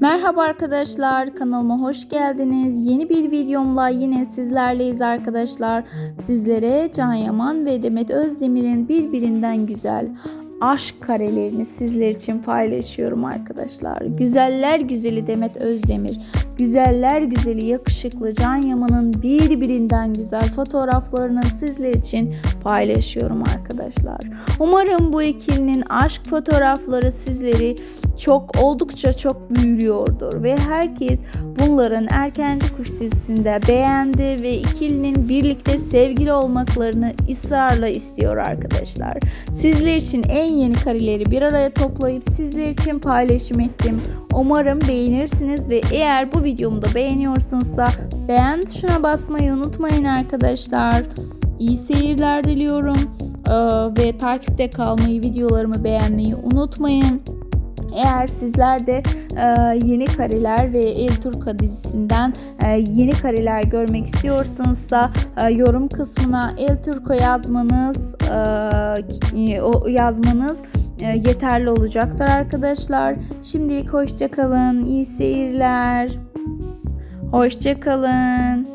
Merhaba arkadaşlar kanalıma hoş geldiniz. Yeni bir videomla yine sizlerleyiz arkadaşlar. Sizlere Can Yaman ve Demet Özdemir'in birbirinden güzel aşk karelerini sizler için paylaşıyorum arkadaşlar. Güzeller güzeli Demet Özdemir, güzeller güzeli yakışıklı Can Yaman'ın birbirinden güzel fotoğraflarını sizler için paylaşıyorum arkadaşlar. Umarım bu ikilinin aşk fotoğrafları sizleri çok oldukça çok büyülüyordur ve herkes bunların Erkenci Kuş dizisinde beğendi ve ikilinin birlikte sevgili olmaklarını ısrarla istiyor arkadaşlar. Sizler için en yeni kareleri bir araya toplayıp sizler için paylaşım ettim. Umarım beğenirsiniz ve eğer bu videomu da beğeniyorsanızsa beğen tuşuna basmayı unutmayın arkadaşlar. İyi seyirler diliyorum Ee, ve takipte kalmayı, videolarımı beğenmeyi unutmayın. Eğer sizler de e, yeni kareler ve El Turca dizisinden e, yeni kareler görmek istiyorsanızsa e, yorum kısmına El Turco yazmanız e, o yazmanız e, yeterli olacaktır arkadaşlar. Şimdilik hoşça kalın. İyi seyirler. Hoşça kalın.